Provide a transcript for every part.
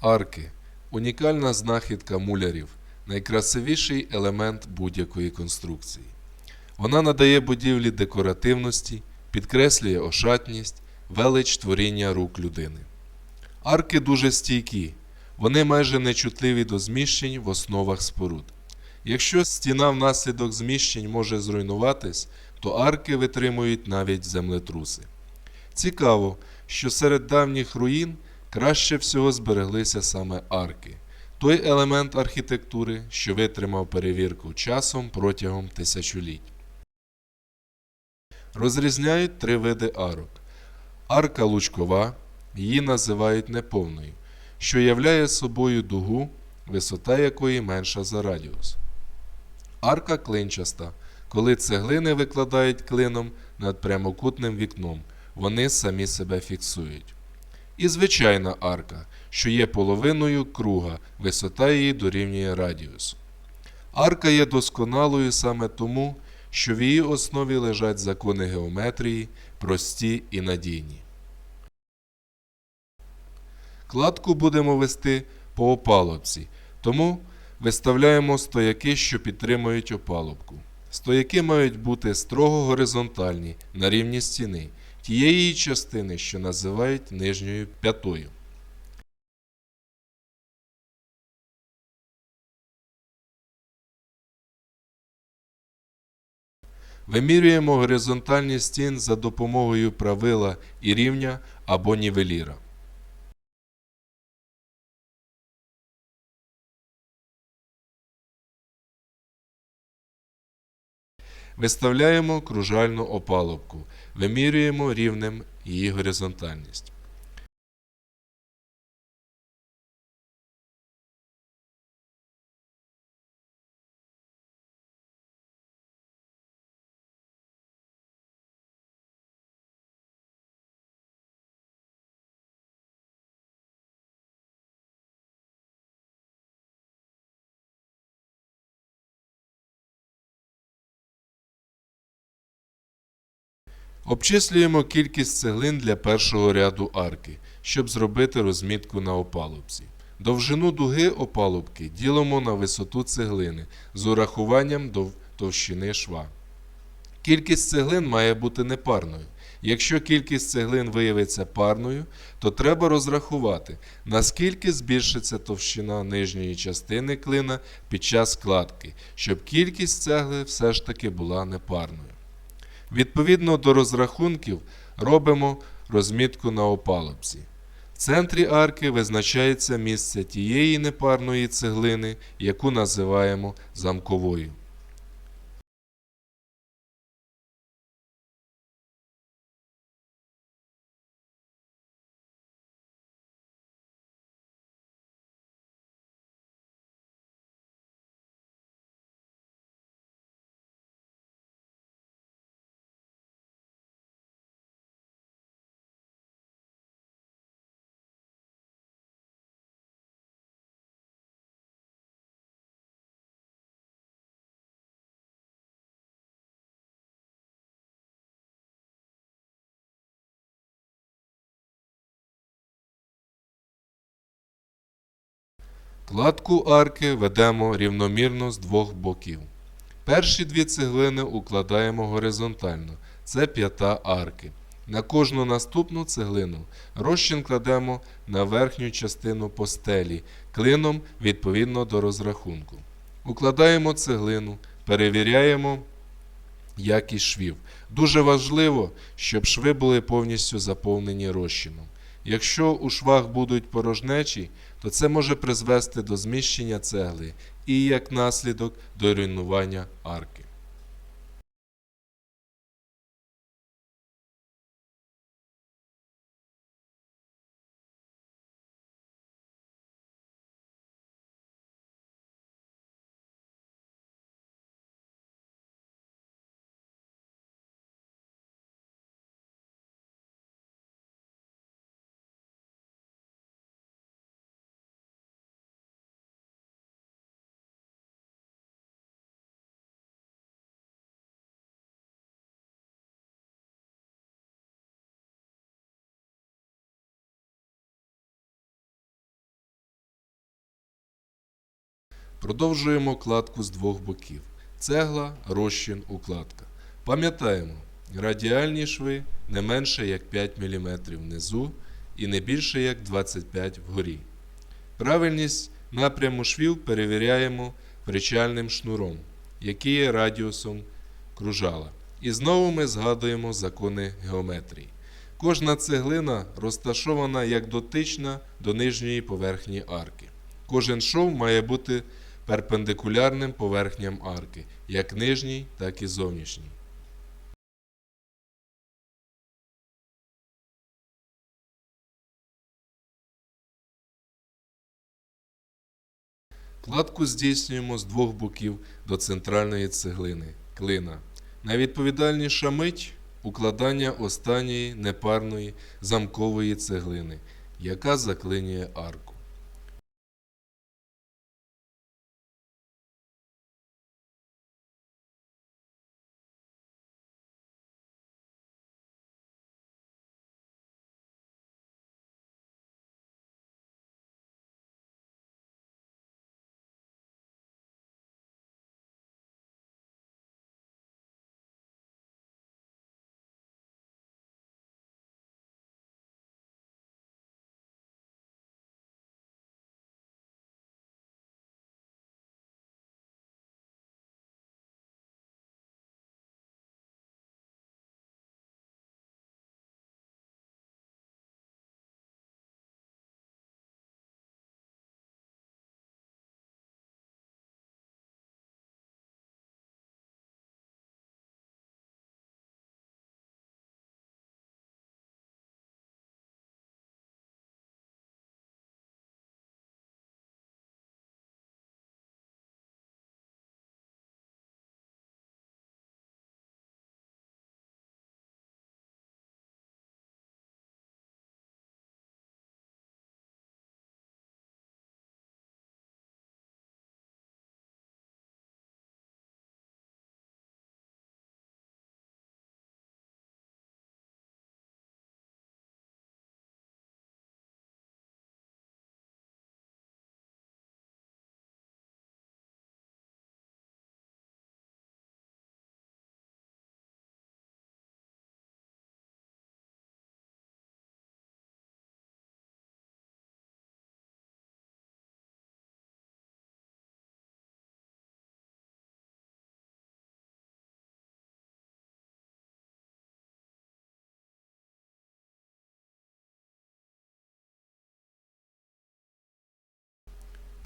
Арки унікальна знахідка мулярів, найкрасивіший елемент будь-якої конструкції. Вона надає будівлі декоративності, підкреслює ошатність, велич творіння рук людини. Арки дуже стійкі, вони майже нечутливі до зміщень в основах споруд. Якщо стіна внаслідок зміщень може зруйнуватись, то арки витримують навіть землетруси. Цікаво, що серед давніх руїн краще всього збереглися саме арки, той елемент архітектури, що витримав перевірку часом протягом тисячоліть. Розрізняють три види арок. Арка лучкова, її називають неповною, що являє собою дугу, висота якої менша за радіус. Арка клинчаста, коли цеглини викладають клином над прямокутним вікном, вони самі себе фіксують. І звичайна арка, що є половиною круга, висота її дорівнює радіусу. Арка є досконалою саме тому, що в її основі лежать закони геометрії, прості і надійні. Кладку будемо вести по опалубці, тому виставляємо стояки, що підтримують опалубку. Стояки мають бути строго горизонтальні на рівні стіни, тієї частини, що називають нижньою п'ятою. Вимірюємо горизонтальні стін за допомогою правила і рівня або нівеліра. Виставляємо кружальну опалубку, вимірюємо рівнем її горизонтальність. Обчислюємо кількість цеглин для першого ряду арки, щоб зробити розмітку на опалубці. Довжину дуги опалубки ділимо на висоту цеглини з урахуванням дов- товщини шва. Кількість цеглин має бути непарною. Якщо кількість цеглин виявиться парною, то треба розрахувати, наскільки збільшиться товщина нижньої частини клина під час складки, щоб кількість цегли все ж таки була непарною. Відповідно до розрахунків робимо розмітку на опалубці. В центрі арки визначається місце тієї непарної цеглини, яку називаємо замковою. Кладку арки ведемо рівномірно з двох боків. Перші дві цеглини укладаємо горизонтально, це п'ята арки. На кожну наступну цеглину розчин кладемо на верхню частину постелі, клином відповідно до розрахунку. Укладаємо цеглину, перевіряємо якість швів. Дуже важливо, щоб шви були повністю заповнені розчином. Якщо у швах будуть порожнечі, то це може призвести до зміщення цегли і як наслідок до руйнування арки. Продовжуємо кладку з двох боків. Цегла, розчин, укладка. Пам'ятаємо, радіальні шви не менше як 5 мм внизу і не більше як 25 вгорі. Правильність напряму швів перевіряємо причальним шнуром, який є радіусом кружала. І знову ми згадуємо закони геометрії. Кожна цеглина розташована як дотична до нижньої поверхні арки. Кожен шов має бути перпендикулярним поверхням арки, як нижній, так і зовнішній. Кладку здійснюємо з двох боків до центральної цеглини клина. Найвідповідальніша мить укладання останньої непарної замкової цеглини, яка заклинює арку.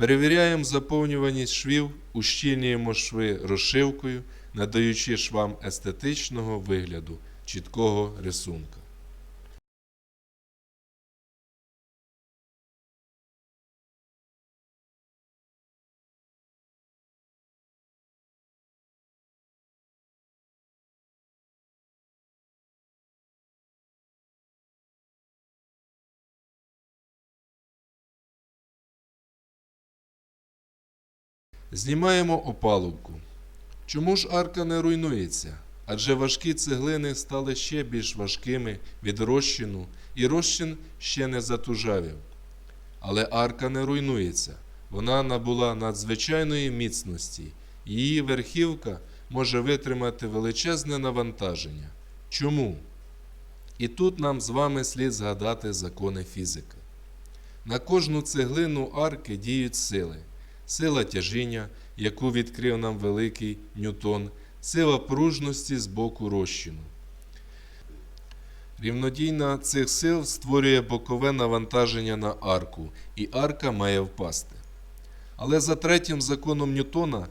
Перевіряємо заповнюваність швів, ущільнюємо шви розшивкою, надаючи швам естетичного вигляду, чіткого рисунка. Знімаємо опалубку. Чому ж арка не руйнується? Адже важкі цеглини стали ще більш важкими від розчину, і розчин ще не затужавів. Але арка не руйнується. Вона набула надзвичайної міцності. Її верхівка може витримати величезне навантаження. Чому? І тут нам з вами слід згадати закони фізики. На кожну цеглину арки діють сили сила тяжіння, яку відкрив нам великий Ньютон, сила пружності з боку розчину. Рівнодійна цих сил створює бокове навантаження на арку, і арка має впасти. Але за третім законом Ньютона,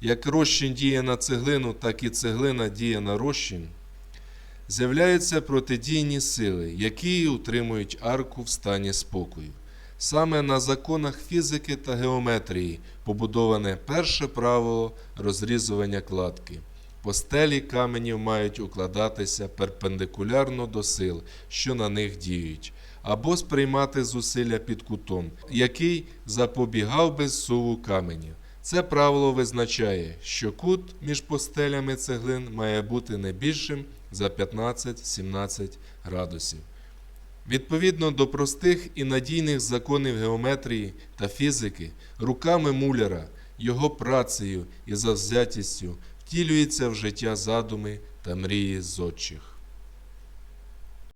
як розчин діє на цеглину, так і цеглина діє на розчин, з'являються протидійні сили, які утримують арку в стані спокою. Саме на законах фізики та геометрії побудоване перше правило розрізування кладки. Постелі каменів мають укладатися перпендикулярно до сил, що на них діють, або сприймати зусилля під кутом, який запобігав би зсуву каменів. Це правило визначає, що кут між постелями цеглин має бути не більшим за 15-17 градусів. Відповідно до простих і надійних законів геометрії та фізики, руками муляра його працею і завзятістю втілюється в життя задуми та мрії зодчих.